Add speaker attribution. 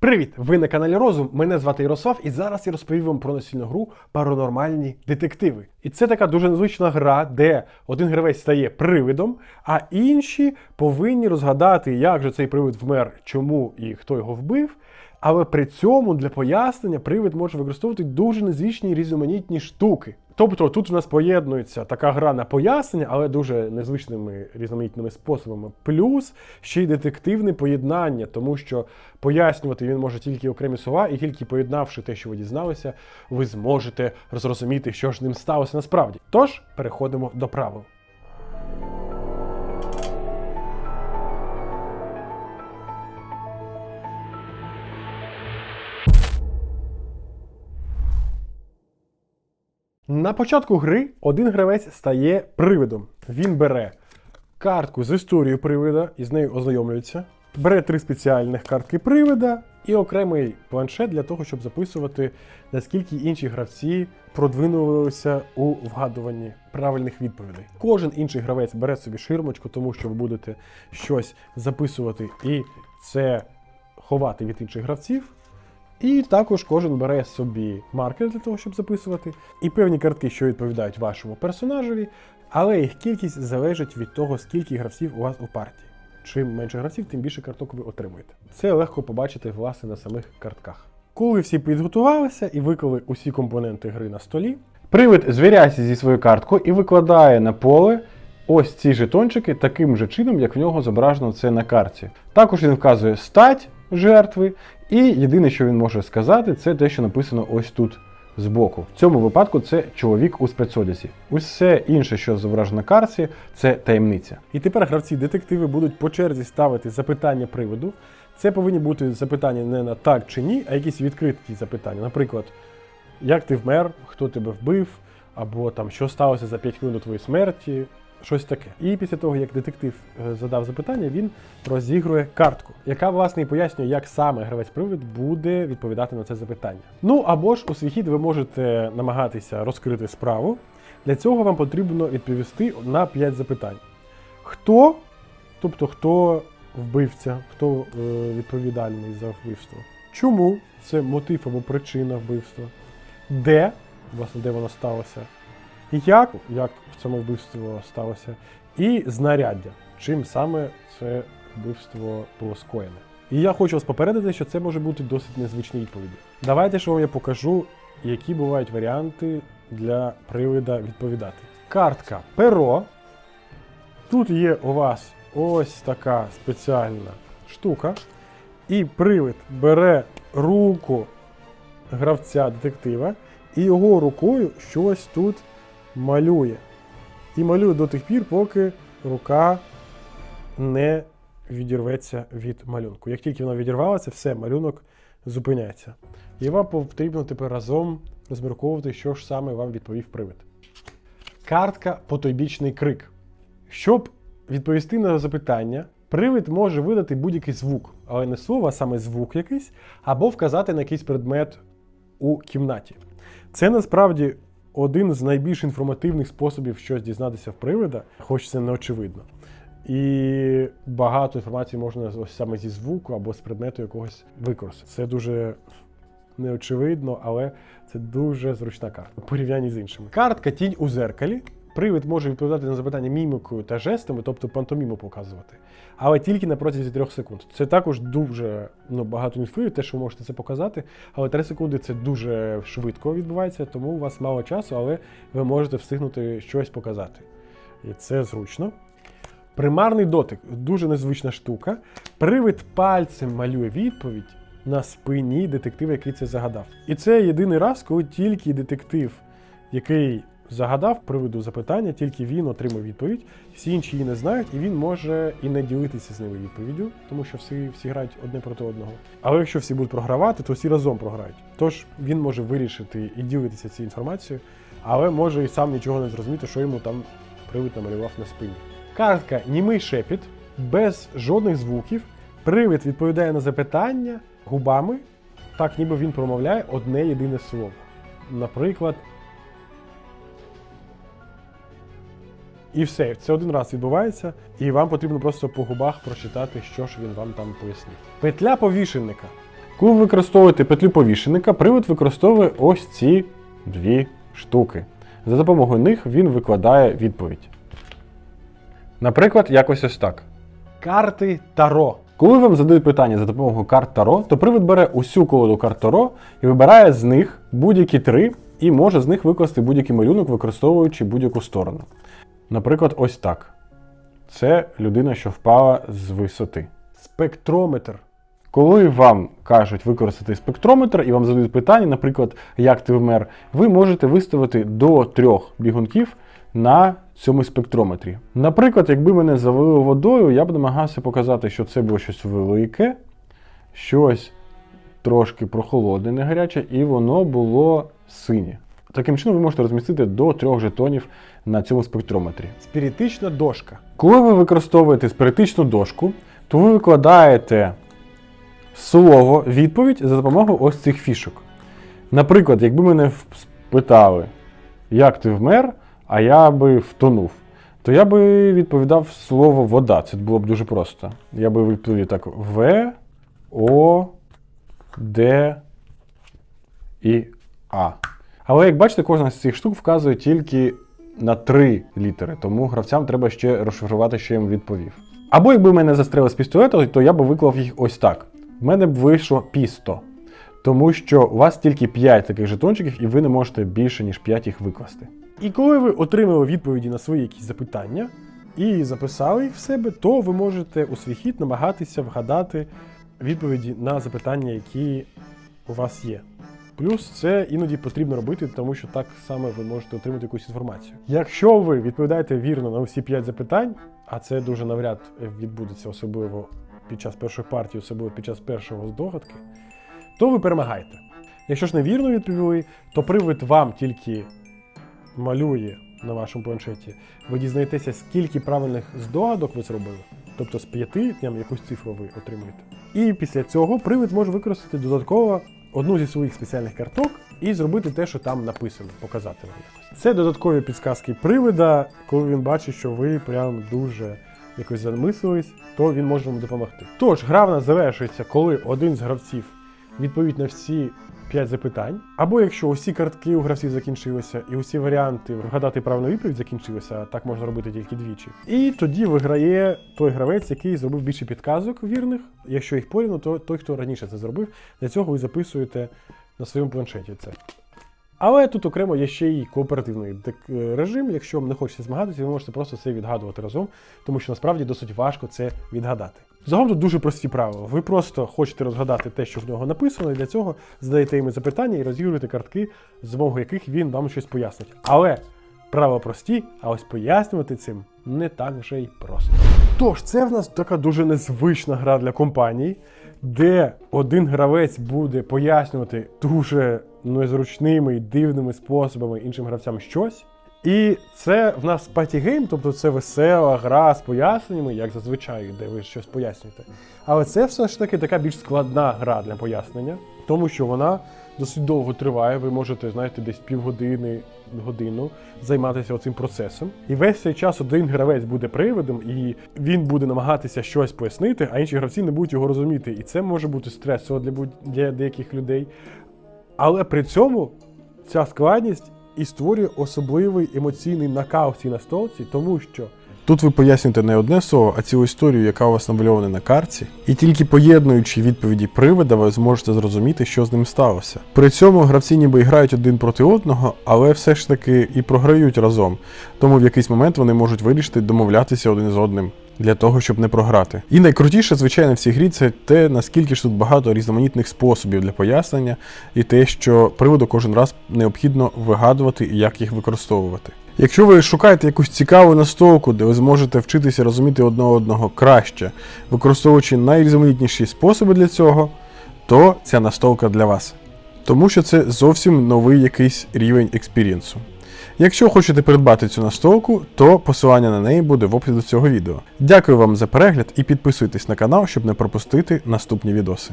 Speaker 1: Привіт! Ви на каналі Розум. Мене звати Ярослав, і зараз я розповім вам про настільну гру Паранормальні детективи. І це така дуже незвична гра, де один гравець стає привидом, а інші повинні розгадати, як же цей привид вмер, чому і хто його вбив. Але при цьому для пояснення привид може використовувати дуже незвичні різноманітні штуки. Тобто тут у нас поєднується така гра на пояснення, але дуже незвичними різноманітними способами. Плюс ще й детективне поєднання, тому що пояснювати він може тільки окремі слова, і тільки поєднавши те, що ви дізналися, ви зможете зрозуміти, що ж ним сталося насправді. Тож переходимо до правил. На початку гри один гравець стає привидом. Він бере картку з історією привида і з нею ознайомлюється. Бере три спеціальних картки привида і окремий планшет для того, щоб записувати, наскільки інші гравці продвинулися у вгадуванні правильних відповідей. Кожен інший гравець бере собі ширмочку, тому що ви будете щось записувати і це ховати від інших гравців. І також кожен бере собі маркер для того, щоб записувати, і певні картки, що відповідають вашому персонажеві, але їх кількість залежить від того, скільки гравців у вас у партії. Чим менше гравців, тим більше карток ви отримуєте. Це легко побачити власне на самих картках. Коли всі підготувалися і виклали усі компоненти гри на столі, привид звіряється зі своєю карткою і викладає на поле ось ці жетончики таким же чином, як в нього зображено це на карті. Також він вказує стать жертви, і єдине, що він може сказати, це те, що написано ось тут збоку. В цьому випадку це чоловік у спецодязі. Усе інше, що зображено на карті, це таємниця. І тепер гравці-детективи будуть по черзі ставити запитання приводу. Це повинні бути запитання не на так чи ні, а якісь відкриті запитання. Наприклад, як ти вмер, хто тебе вбив, або там що сталося за 5 хвилин до твоєї смерті, щось таке. І після того, як детектив е, задав запитання, він розігрує картку, яка власне і пояснює, як саме гравець-привид буде відповідати на це запитання. Ну або ж у свій хід ви можете намагатися розкрити справу. Для цього вам потрібно відповісти на 5 запитань. Хто, тобто хто вбивця, хто е, відповідальний за вбивство? Чому це мотив або причина вбивства? Де, власне, де воно сталося? Як, як в цьому вбивство сталося, і знаряддя, чим саме це вбивство було скоєне. І я хочу вас попередити, що це може бути досить незвичні відповіді. Давайте що вам я покажу, які бувають варіанти для привида відповідати. Картка перо. Тут є у вас ось така спеціальна штука, і привид бере руку гравця детектива і його рукою щось тут малює. І малює до тих пір, поки рука не відірветься від малюнку. Як тільки вона відірвалася, все, малюнок зупиняється. І вам потрібно тепер разом розмірковувати, що ж саме вам відповів привид. Картка потойбічний крик. Щоб відповісти на запитання, привид може видати будь-який звук, але не слово, а саме звук якийсь, або вказати на якийсь предмет у кімнаті. Це насправді один з найбільш інформативних способів щось дізнатися в привида, хоч це не очевидно. І багато інформації можна ось саме зі звуку або з предмету якогось використати. Це дуже неочевидно, але це дуже зручна карта у порівнянні з іншими. Картка тінь у зеркалі. Привид може відповідати на запитання мімікою та жестами, тобто пантоміму показувати, але тільки на протязі 3 секунд. Це також дуже ну, багато інфи, те, що ви можете це показати, але 3 секунди це дуже швидко відбувається, тому у вас мало часу, але ви можете встигнути щось показати. І це зручно. Примарний дотик дуже незвична штука. Привид пальцем малює відповідь на спині детектива, який це загадав. І це єдиний раз, коли тільки детектив, який загадав приводу запитання, тільки він отримав відповідь. Всі інші її не знають, і він може і не ділитися з ними відповіддю, тому що всі, всі грають одне проти одного. Але якщо всі будуть програвати, то всі разом програють. Тож він може вирішити і ділитися цією інформацією, але може і сам нічого не зрозуміти, що йому там привид намалював на спині. Картка німий шепіт, без жодних звуків. Привид відповідає на запитання губами, так ніби він промовляє одне єдине слово. Наприклад. І все, це один раз відбувається, і вам потрібно просто по губах прочитати, що ж він вам там пояснив. Петля повішенника. Коли ви використовуєте петлю повішеника, привид використовує ось ці дві штуки. За допомогою них він викладає відповідь. Наприклад, якось ось так. Карти Таро. Коли вам задають питання за допомогою карт Таро, то привид бере усю колоду карт Таро і вибирає з них будь-які три, і може з них викласти будь-який малюнок, використовуючи будь-яку сторону. Наприклад, ось так. Це людина, що впала з висоти. Спектрометр. Коли вам кажуть використати спектрометр і вам задають питання, наприклад, як ти вмер, ви можете виставити до трьох бігунків на цьому спектрометрі. Наприклад, якби мене залило водою, я б намагався показати, що це було щось велике, щось трошки прохолодне, не гаряче, і воно було синє. Таким чином ви можете розмістити до трьох жетонів на цьому спектрометрі. Спіритична дошка. Коли ви використовуєте спіритичну дошку, то ви викладаєте слово відповідь за допомогою ось цих фішок. Наприклад, якби мене спитали, як ти вмер, а я би втонув, то я би відповідав слово вода. Це було б дуже просто. Я би відповів так: В, О, Д і А. Але як бачите, кожна з цих штук вказує тільки на три літери, тому гравцям треба ще розшифрувати, що їм відповів. Або якби мене застрелили з пістолета, то я би виклав їх ось так. В мене б вийшло пісто. Тому що у вас тільки 5 таких жетончиків, і ви не можете більше, ніж 5 їх викласти. І коли ви отримали відповіді на свої якісь запитання і записали їх в себе, то ви можете у свій хід намагатися вгадати відповіді на запитання, які у вас є. Плюс це іноді потрібно робити, тому що так саме ви можете отримати якусь інформацію. Якщо ви відповідаєте вірно на усі 5 запитань, а це дуже навряд відбудеться, особливо під час першої партії, особливо під час першого здогадки, то ви перемагаєте. Якщо ж невірно відповіли, то привид вам тільки малює на вашому планшеті. Ви дізнаєтеся, скільки правильних здогадок ви зробили. Тобто з п'яти якусь цифру ви отримуєте. І після цього привид може використати додатково одну зі своїх спеціальних карток і зробити те, що там написано, показати вам якось. Це додаткові підсказки привида, коли він бачить, що ви прям дуже якось замислились, то він може вам допомогти. Тож, гра в нас завершується, коли один з гравців відповідь на всі 5 запитань. Або якщо усі картки у гравців закінчилися, і усі варіанти вгадати правильну відповідь закінчилися, так можна робити тільки двічі. І тоді виграє той гравець, який зробив більше підказок вірних. Якщо їх порівну, то той, хто раніше це зробив. Для цього ви записуєте на своєму планшеті це. Але тут окремо є ще й кооперативний е, режим. Якщо вам не хочеться змагатися, ви можете просто це відгадувати разом, тому що насправді досить важко це відгадати. Загалом тут дуже прості правила. Ви просто хочете розгадати те, що в нього написано, і для цього задаєте йому запитання і розігруєте картки, з допомогою яких він вам щось пояснить. Але правила прості, а ось пояснювати цим не так вже й просто. Тож, це в нас така дуже незвична гра для компаній, де один гравець буде пояснювати дуже незручними і дивними способами іншим гравцям щось. І це в нас патігейм, тобто це весела гра з поясненнями, як зазвичай, де ви щось пояснюєте. Але це все ж таки така більш складна гра для пояснення, тому що вона досить довго триває. Ви можете, знаєте, десь півгодини, годину займатися цим процесом. І весь цей час один гравець буде привидом, і він буде намагатися щось пояснити, а інші гравці не будуть його розуміти. І це може бути стресово для, будь- для деяких людей. Але при цьому ця складність і створює особливий емоційний накал цій настолці, тому що. Тут ви пояснюєте не одне слово, а цілу історію, яка у вас намальована на карті, і тільки поєднуючи відповіді привида, ви зможете зрозуміти, що з ним сталося. При цьому гравці ніби грають один проти одного, але все ж таки і програють разом. Тому в якийсь момент вони можуть вирішити домовлятися один з одним для того, щоб не програти. І найкрутіше, звичайно, в цій грі це те, наскільки ж тут багато різноманітних способів для пояснення, і те, що приводу кожен раз необхідно вигадувати і як їх використовувати. Якщо ви шукаєте якусь цікаву настолку, де ви зможете вчитися розуміти одне одного краще, використовуючи найрізноманітніші способи для цього, то ця настолка для вас. Тому що це зовсім новий якийсь рівень експірієнсу. Якщо хочете придбати цю настолку, то посилання на неї буде в описі до цього відео. Дякую вам за перегляд і підписуйтесь на канал, щоб не пропустити наступні відоси.